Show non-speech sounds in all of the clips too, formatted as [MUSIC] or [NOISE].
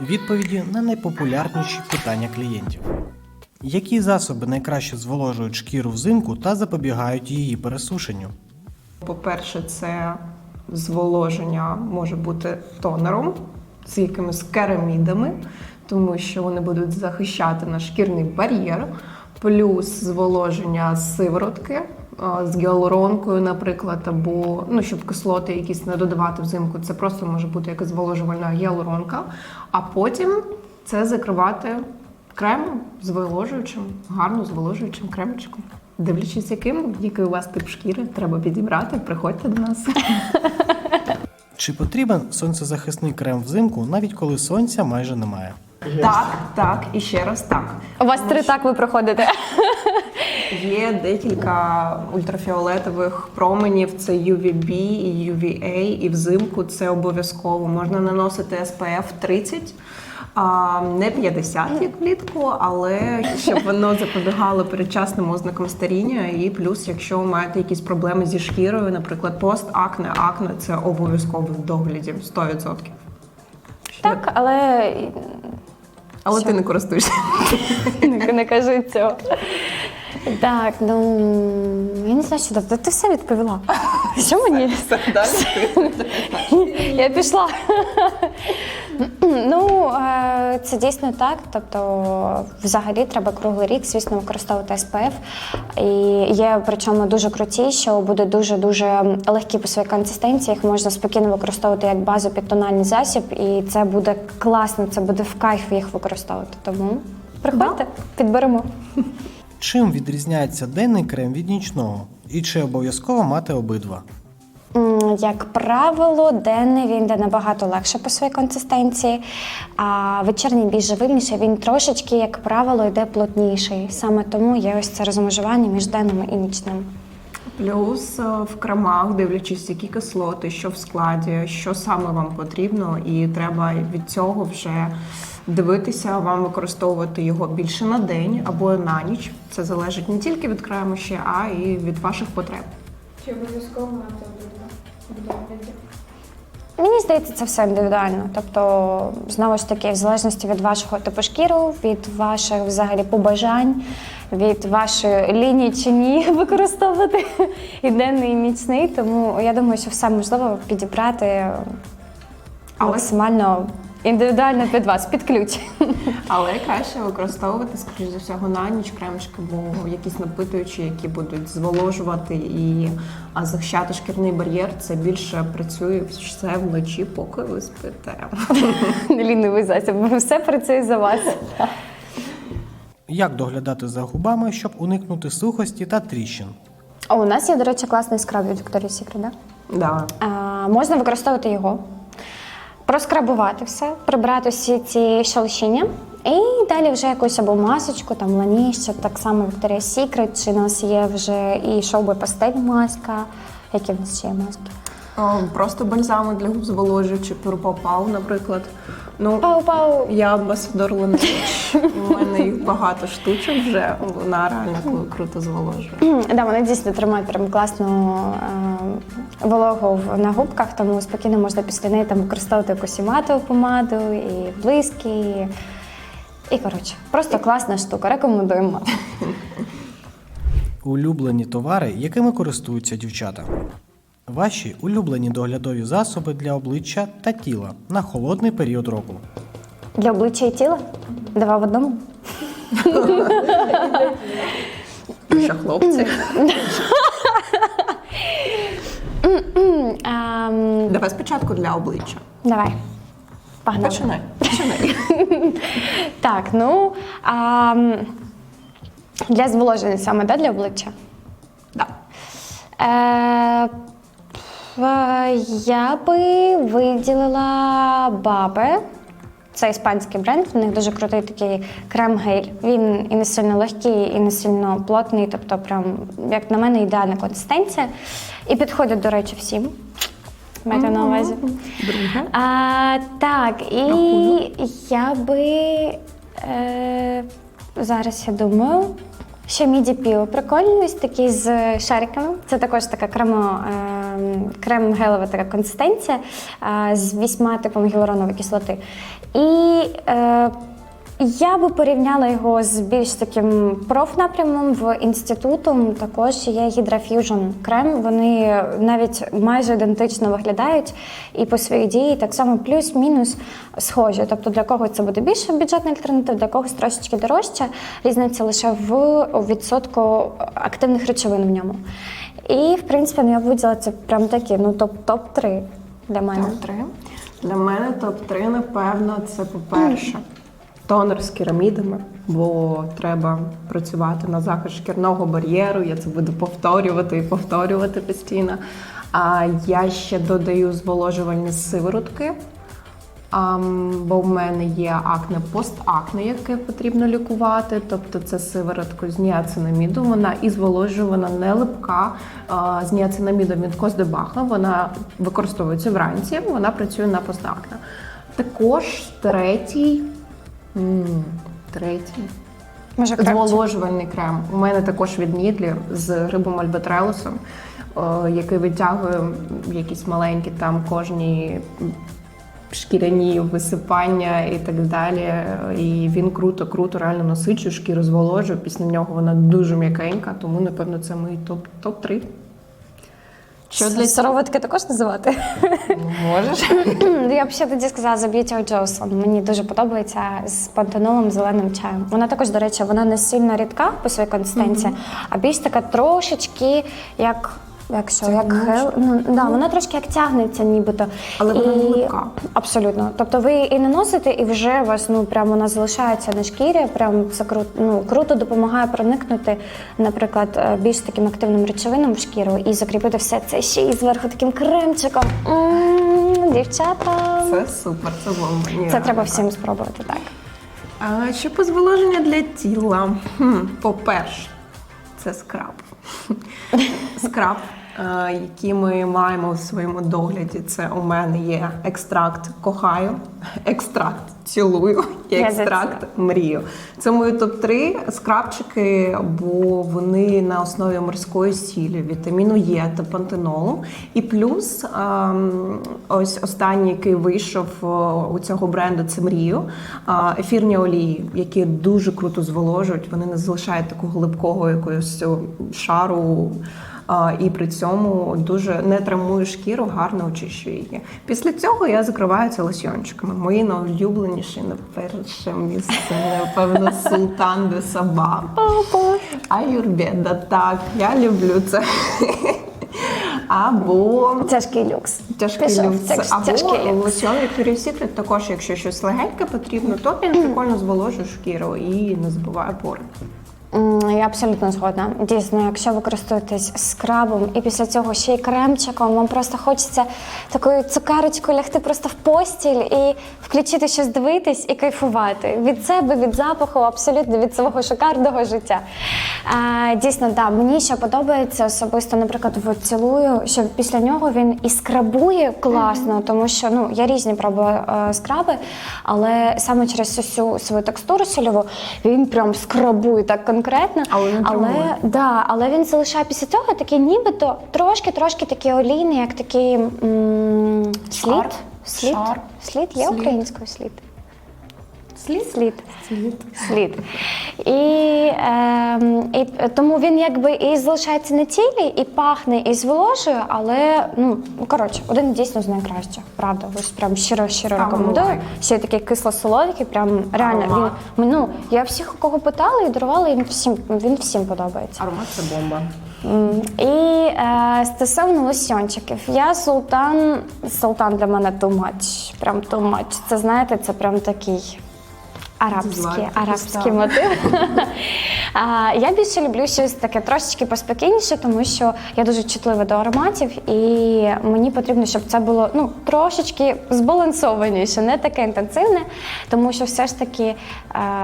Відповіді на найпопулярніші питання клієнтів. Які засоби найкраще зволожують шкіру взимку та запобігають її пересушенню? По-перше, це зволоження може бути тонером з якимись керамідами, тому що вони будуть захищати наш шкірний бар'єр, плюс зволоження сиворотки з гіалуронкою, наприклад, або ну, щоб кислоти якісь не додавати взимку. Це просто може бути якась зволожувальна гіалуронка, а потім це закривати кремом зволожуючим, гарно зволожуючим кремчиком. Дивлячись, яким, який у вас тип шкіри, треба підібрати, приходьте до нас. Чи потрібен сонцезахисний крем взимку, навіть коли сонця майже немає? Так, так і ще раз так. У вас три так ви проходите. [LAUGHS] Є декілька ультрафіолетових променів: це UVB і UVA, і взимку це обов'язково. Можна наносити SPF 30. А, не 50, як влітку, але щоб воно запобігало передчасним ознакам старіння. І плюс, якщо маєте якісь проблеми зі шкірою, наприклад, пост, акне, акне це обов'язково в догляді 100%. Так, але Але Що? ти не користуєшся. [LAUGHS] не, не кажи цього. Так, ну я не знаю, що додати. Ти все відповіла. Що мені? Я пішла. Ну, е, це дійсно так. Тобто, взагалі треба круглий рік, звісно, використовувати SPF. І є причому дуже круті, що буде дуже-дуже легкі по своїй консистенції. Їх можна спокійно використовувати як базу під тональний засіб, і це буде класно, це буде в кайф їх використовувати. Тому приходьте, підберемо. Чим відрізняється денний крем від нічного? І чи обов'язково мати обидва? Як правило, денний він йде набагато легше по своїй консистенції, а вечірній більш живильніший, він трошечки, як правило, йде плотніший. Саме тому є ось це розмежування між денним і нічним. Плюс е, в кремах, дивлячись, які кислоти, що в складі, що саме вам потрібно, і треба від цього вже дивитися, вам використовувати його більше на день або на ніч. Це залежить не тільки від крему ще, а і від ваших потреб. Чи обов'язково мати в догляді? Мені здається, це все індивідуально. Тобто, знову ж таки, в залежності від вашого типу шкіру, від ваших взагалі побажань, від вашої лінії чи ні [LAUGHS] використовувати і денний, і нічний. Тому я думаю, що все можливо підібрати Але- максимально індивідуально під вас, під ключ. Але краще використовувати, скоріш за всього, на ніч кремчики, бо якісь напитуючі, які будуть зволожувати і захищати шкірний бар'єр, це більше працює все вночі, поки ви спите. Лінивий засіб, все працює за вас. Як доглядати за губами, щоб уникнути сухості та тріщин? О, у нас є, до речі, класний скраб від Victoria's Secret, да? Да. А, можна використовувати його, проскрабувати все, прибрати всі ці щелчення. І далі вже якусь або масочку, там ланіще, так само Victoria's Secret, чи у нас є вже і шоуби пастель маска. Які в нас ще є маски? О, Просто бальзами для губ зволожуючи, пюрпопау, наприклад. Ну, Пау-пау! я амбасадор Laneige, У мене їх багато штучок вже. Вона реально круто зволожує. Да, вони дійсно тримають прям класну е, вологу в- на губках, тому спокійно можна після неї там використовувати якусь і матову помаду, і блиски. І, і коротше, просто класна штука. Рекомендуємо. Улюблені товари, якими користуються дівчата. Ваші улюблені доглядові засоби для обличчя та тіла на холодний період року. Для обличчя і тіла? Два в одному. Що хлопці? Ем, Давай спочатку для обличчя. давай. Погнали. Починай. Починай. [LAUGHS] Так, ну а, для зволоження саме да, для обличчя. Да. Е, я би виділила баби. Це іспанський бренд, в них дуже крутий такий крем-гель. Він і не сильно легкий, і не сильно плотний, тобто, прям, як на мене, ідеальна консистенція. І підходить, до речі, всім. Майте на увазі. Друге. А, так, і я би е, зараз я думаю, ще міді піо прикольний, ось такий з шариками. Це також така кремо, е, крем гелева така консистенція е, з вісьма типами гіалуронової кислоти. І е, я би порівняла його з більш таким профнапрямом в інститутом. Також є Hydra крем. Вони навіть майже ідентично виглядають і по своїй дії так само плюс-мінус схожі. Тобто для когось це буде більше бюджетна альтернатива, для когось трошечки дорожче. Різниця лише в відсотку активних речовин в ньому. І в принципі ну, я б виділа це прям такі, ну топ топ 3 для мене. Топ-3. Для мене топ-3, напевно, це по-перше, [CLEARS THROAT] тонер з керамідами, бо треба працювати на захист шкірного бар'єру. Я це буду повторювати і повторювати постійно. А я ще додаю зволожувальні сиворотки. Бо в мене є акне постакне, яке потрібно лікувати. Тобто це сиворотка з ніацинаміду. Вона і зволожувана, не липка з ніацинамідом від Коздебаха. Вона використовується вранці, вона працює на постакне. Також третій. М, Третій. Може, крем? Зволожувальний крем. У мене також від Нідлі з рибом альбатрелусом, е, який витягує якісь маленькі там кожні шкіряні висипання і так далі. І він круто, круто реально насичує шкіру, зволожує. Після нього вона дуже м'якенька, тому напевно це мій топ топ 3 Що для сироватки також називати? можеш? Ну, Я б ще тоді сказала за Beauty of Johnson. Мені дуже подобається з пантенолом зеленим чаєм. Вона також, до речі, вона не сильно рідка по своїй консистенції, а більш така трошечки як. Як що, як гел, ну да, вона трошки як тягнеться, нібито. Але вона не липка. Абсолютно. Тобто ви і не носите, і вже у вас ну прямо вона залишається на шкірі. Прям це круто, ну круто допомагає проникнути, наприклад, е, більш таким активним речовинам в шкіру і закріпити все це ще й зверху таким кремчиком. М, Дівчата, Це супер, це бомба. Ні, це треба всім спробувати, так. А що по зволоження для тіла? Хм, по-перше, це скраб. [LAUGHS] Скраб, е, який ми маємо в своєму догляді. Це у мене є екстракт кохаю, [LAUGHS] екстракт цілую і екстракт мрію. Це мої топ-3 скрабчики, бо вони на основі морської сілі, вітаміну Е та пантенолу. І плюс ем, ось останній, який вийшов е, у цього бренду, це мрію. Ефірні олії, які дуже круто зволожують. Вони не залишають такого липкого якогось шару. І при цьому дуже не травмує шкіру, гарно очищує її. Після цього я закриваю це лосьончиками. Мої найулюбленіші на перше місце, напевно, Султан де Саба. Аюрбеда, так, я люблю це. Або Тяжкий люкс. тяжкий Пішов, люкс. тяж- Або тяжкий люкс. лосьон Victoria's Secret також, якщо щось легеньке потрібно, то він прикольно зволожує шкіру і не забуває пори. Я абсолютно згодна. Дійсно, якщо ви користуєтесь скрабом і після цього ще й кремчиком, вам просто хочеться такою цукерочкою лягти просто в постіль і включити щось дивитись і кайфувати від себе, від запаху, абсолютно від свого шикарного життя. А, дійсно, да, мені ще подобається особисто, наприклад, в цілую, що після нього він і скрабує класно, тому що ну я різні пробую е, скраби, але саме через всю свою текстуру сольову він прям скрабує так конкретно. Але не але, да, але він залишає після цього такий нібито трошки-трошки такий олійний, як такий м- слід. Шар. Слід? Шар. Слід є Слід. українською слід. Слід? Слід. Слід. І, ем, і тому він якби і залишається на тілі, і пахне, і зволожує, але ну коротше, один дійсно з найкращих. Правда, ось прям щиро щиро рекомендую. Ще такий кисло-солодкий, прям реально він ну я всіх, у кого питала і дарувала, їм всім він всім подобається. Аромат це бомба. І е, стосовно лосьончиків, я султан. Султан для мене too much. Прям too much. Це знаєте, це прям такий. Арабський, Дизлайк, арабський так. мотив. [LAUGHS] я більше люблю щось таке трошечки поспокійніше, тому що я дуже чутлива до ароматів, і мені потрібно, щоб це було ну трошечки збалансованіше, не таке інтенсивне, тому що все ж таки е,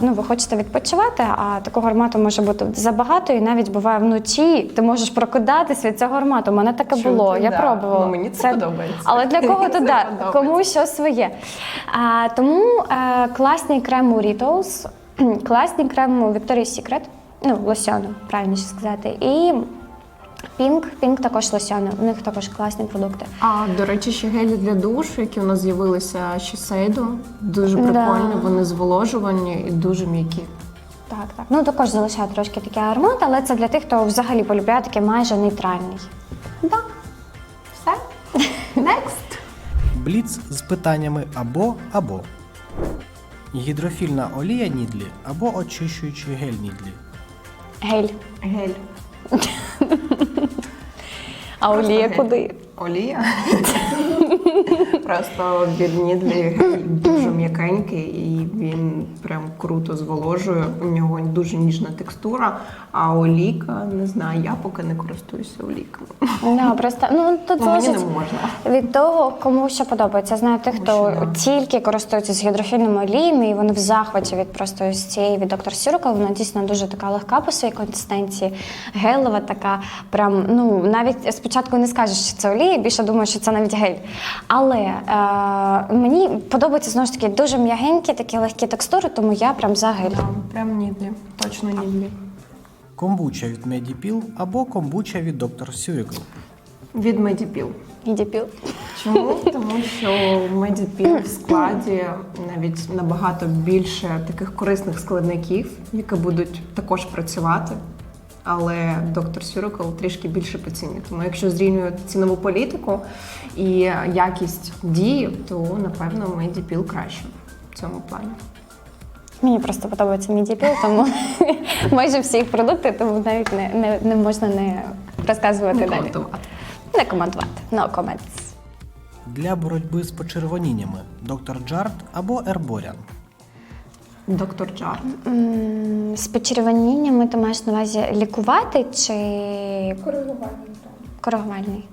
ну, ви хочете відпочивати, а такого аромату може бути забагато, і навіть буває вночі ти можеш прокидатись від цього аромату. У мене таке Чути, було. Я да. пробувала. Ну, мені це подобається. Але для кого то да, кому що своє. А, тому е, класний крем у Ritos, [CLEARS THROAT] класний крем у Victoria's Secret, ну, лосьону, правильніше сказати. І Пінк, пінк також лосьони. У них також класні продукти. А до речі, ще гелі для душу, які у нас з'явилися Шісейдо. Дуже прикольні, Да. вони зволожувані і дуже м'які. Так, так. Ну також залишає трошки такий аромат, але це для тих, хто взагалі полюбляє такий майже нейтральний. Да. Все? [LAUGHS] Next. Бліц з питаннями або або. Гідрофільна олія Нідлі або очищуючий гель Нідлі. Гель. Гель. А Просто олія гель. куди? Олія. [LAUGHS] Просто від Нідлі дуже м'якенький і він прям круто зволожує. У нього дуже ніжна текстура, а олійка, не знаю, я поки не користуюся олійками. Да, просто ну тут Ну, мені не залежить можна. від того, кому що подобається. Знаю тих, хто да. тільки користується з гідрофільними оліями, і вони в захваті від просто ось цієї від доктор Сюрка. Вона дійсно дуже така легка по своїй консистенції, гелева така. Прям ну навіть спочатку не скажеш, що це олія, більше думаєш, що це навіть гель. Але е, мені подобається знову ж таки дуже м'ягенькі, такі легкі текстури, тому я прям за гель. Да, Прям Нідлі. Точно Нідлі. Комбуча від Медіпіл або комбуча від Доктор Сюїкл. Від Медіпіл. Ідіпіл. Чому? Тому що в Медіпіл в складі навіть набагато більше таких корисних складників, які будуть також працювати. Але доктор Сюрикл трішки більше по ціні. Тому якщо зрівнювати цінову політику і якість дії, то напевно Медіпіл краще в цьому плані. Мені просто подобається мідіпіл, тому [LAUGHS] майже всі їх продукти, тому навіть не, не, не можна не розказувати Не далі. коментувати. Не коментувати. No comments. Для боротьби з почервоніннями Доктор Джарт або Ерборян. Доктор Джар. З почервоніннями ти маєш на увазі лікувати чи коригувальний? коригувальний?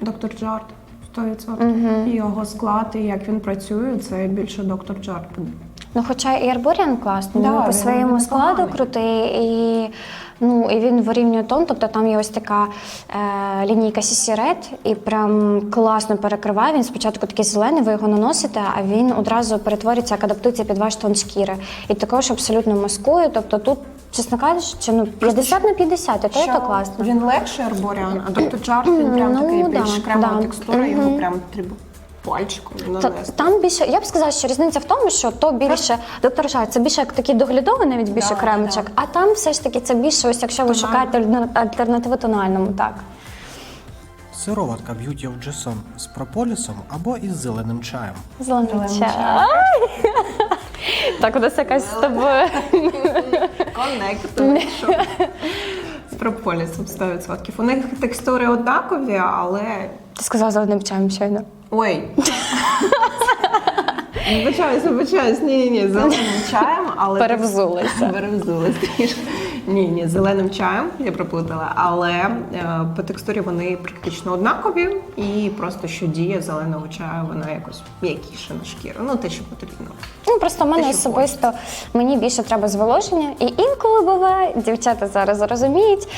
Доктор Джарт. 100%. І його склад, і як він працює, це більше доктор Джарт. Ну, хоча і Арборіан класний, Да, по своєму складу крутий, і, ну, і він вирівнює тон, тобто там є ось така е, лінійка CC Red, і прям класно перекриває. Він спочатку такий зелений, ви його наносите, а він одразу перетворюється, як адаптується під ваш тон шкіри. І також абсолютно маскує. Тобто тут, чесно кажучи, ну 50 на 50, і то, то класно. Він легший арборіан, а доктор Джарт він прям Ну, такий да, більш кремова да. текстура, його Мгм. прям треба пальчиком Та- нанести. Там більше, я б сказала, що різниця в тому, що то більше доктор Жар, це більше як такий доглядовий, навіть більше Да, кремчик, да. а там все ж таки це більше, ось якщо ви Тональний. шукаєте альтерна- альтернативу тональному, так. Сироватка Beauty of Jason з прополісом або із зеленим чаєм. Зелений Зелений чай. Так, у нас якась з тобою. Коннект. З прополісом 100%. У них текстури однакові, але. Ти сказав зеленим чаєм щойно. Ой. [LAUGHS] Вибачаюсь, вибачаюсь, ні, ні, зеленим чаєм, але Перевзулися. [LAUGHS] Перевзулися. Ні, ні, зеленим чаєм я проплутала, але е, по текстурі вони практично однакові, і просто що діє зеленого чаю, вона якось м'якіша на шкіру. Ну, те, що потрібно. Ну просто в мене особисто мені більше треба зволоження. І інколи буває, дівчата зараз розуміють,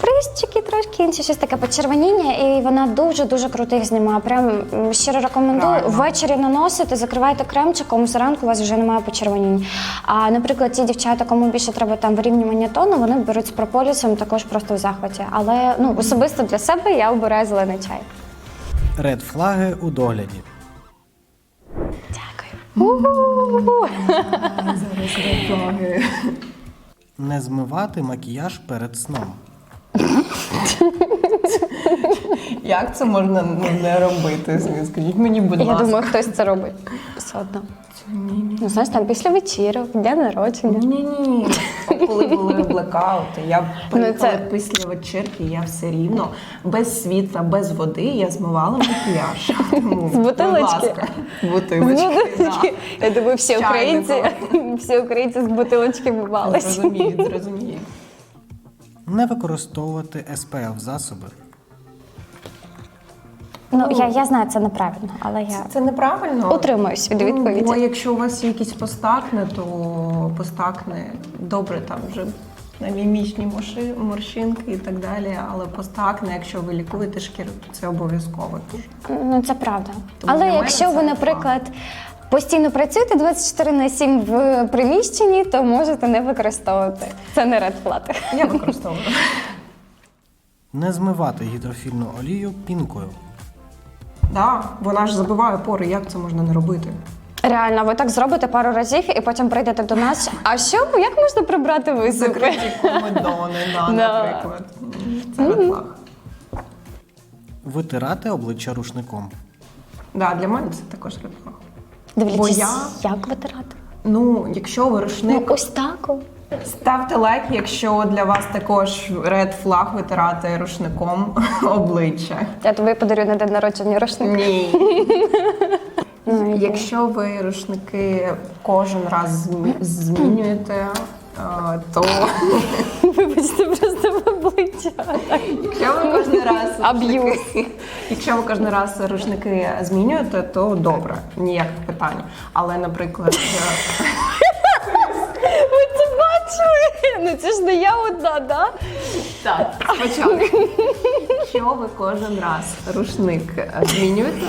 прищики трошки інші, щось таке почервоніння, і вона дуже дуже круто їх знімає. Прям щиро рекомендую. Правильно. Ввечері наносити, закривайте кремчиком, зранку у вас вже немає почервоніння. А наприклад, ті дівчата, кому більше треба там вирівнювання тону, вони беруть з прополісом також просто в захваті. Але ну особисто для себе я обираю зелений чай. Ред флаги у догляді. Дякую. У-у-у. Не змивати макіяж перед сном. Як це можна ну, не робити? Скажіть мені, будь Я ласка. думаю, хтось це робить. Все одно. Ну, знаєш, там після вечірок, дня народження. Ні, ні, ні. Коли були блекаути, я приїхала це- після вечірки, я все рівно без світла, без води я змивала макіяж. Тому, З бутилочки? Будь ласка, з бутилочки. да. Я думаю, всі українці, всі українці з бутилочки бувалися. Зрозуміють, зрозуміють. Не використовувати SPF засоби. Ну, я, я знаю, це неправильно, але я Це неправильно. утримуюсь від Ну, Бо якщо у вас є якісь постакне, то постакне добре там вже на мімічні морши- морщинки і так далі. Але постакне, якщо ви лікуєте шкіру, то це обов'язково. Ну, це правда. Тому Але мене якщо це ви, наприклад, постійно працюєте 24 на 7 в приміщенні, то можете не використовувати. Це не ред флаг. Я використовую. Не змивати гідрофільну олію пінкою. Да, вона ж забиває пори, як це можна не робити? Реально, ви так зробите пару разів і потім прийдете до нас. А що як можна прибрати висипи? Закриті комедони, да, [LAUGHS] Да. наприклад. Це flag. Витирати обличчя рушником. Да, для мене це також flag. Дивіться, я- як витирати? Ну, якщо ви Ну, рушник, ось так. о. Ставте лайк, якщо для вас також red flag витирати рушником [LAUGHS] обличчя. Я тобі подарю на день народження рушник. Ні. [LAUGHS] Ну, Якщо ви рушники кожен раз змі- змінюєте, е, то [LAUGHS] Вибачте, просто в обличчя. якщо ви кожен раз Аб'юз. рушники, якщо ви кожен раз рушники змінюєте, то добре, ніяких питань. Але, наприклад, е, Ну це ж не я одна, да? так, спочатку, якщо ви кожен раз рушник змінюєте,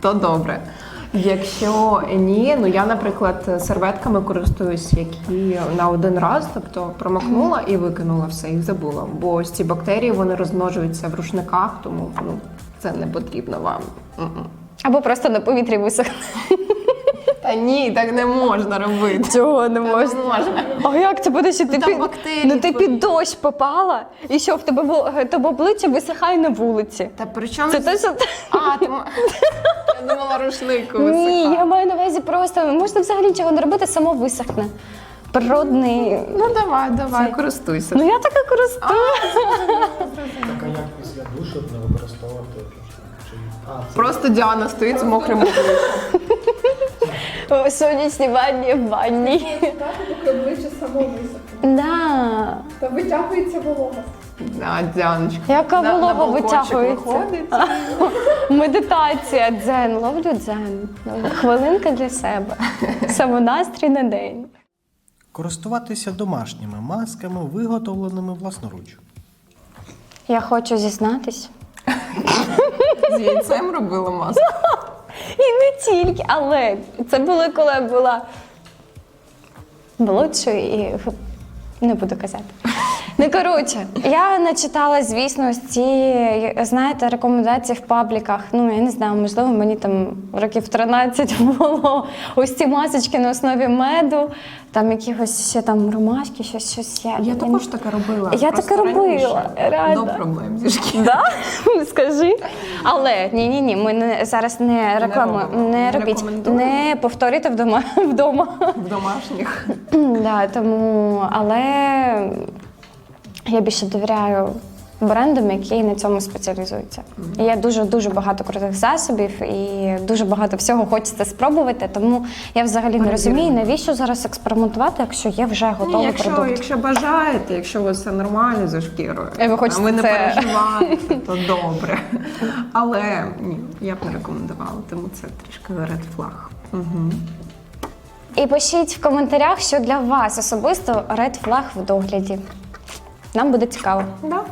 то добре. Якщо ні, ну я, наприклад, серветками користуюсь, які на один раз, тобто промокнула і викинула все, і забула. Бо ось ці бактерії вони розмножуються в рушниках, тому ну це не потрібно вам. Або просто на повітрі висохне. Та ні, так не можна робити. Чого не Не можна? можна. А як це буде, що ти там під бактерії ну ти під дощ попала, і що в тебе тебе обличчя висихає на вулиці? Та при чому Це те, що А, [LAUGHS] ти... я думала, рушник ні, я маю на увазі просто можна взагалі нічого не робити, само висохне. Природний. Ну давай, давай, користуйся. Ну я така користуюсь. Так а як після душу не використовувати? А, Просто Діана стоїть з мокрим обличчям. [LAUGHS] Сонячні ванні в ванні. Так, поки само висохне. Да. Та витягується волога. Да, Діаночка. Яка На- на волога балкончик витягується? виходить. [LAUGHS] Медитація, дзен, ловлю дзен. Хвилинка для себе. [LAUGHS] Самонастрій на день. Користуватися домашніми масками, виготовленими власноруч. Я хочу зізнатись. З яйцем робила маску. [LAUGHS] І не тільки, але це було, коли я була молодшою і не буду казати. Ну, коротше, я начитала, звісно, ось ці, знаєте, рекомендації в пабліках. Ну, я не знаю, можливо, мені там років 13 [LAUGHS] було. Ось ці масочки на основі меду, там якихось ще там ромашки, щось, щось. Я, Я також таке робила. Я таке робила, реально. До проблем зі. Да? [LAUGHS] Скажи. Але ні, ні, ні, ми не зараз не рекламуємо. Не не робіть, не повторюйте вдома [LAUGHS] вдома. В домашніх. [CLEARS THROAT] да, тому, але я більше довіряю брендам, які на цьому спеціалізуються. І є дуже дуже багато крутих засобів і дуже багато всього хочеться спробувати. Тому я взагалі не розумію, навіщо зараз експериментувати, якщо є вже Ні, готовий якщо, продукт. якщо бажаєте, якщо у вас все нормально зі шкірою, І ви хочете а ви не це- переживаєте, то [LAUGHS] добре. Але ні, я б не рекомендувала, тому це трішки red flag. Угу. І пишіть в коментарях, що для вас особисто ред флаг в догляді. Нам буде цікаво. Да.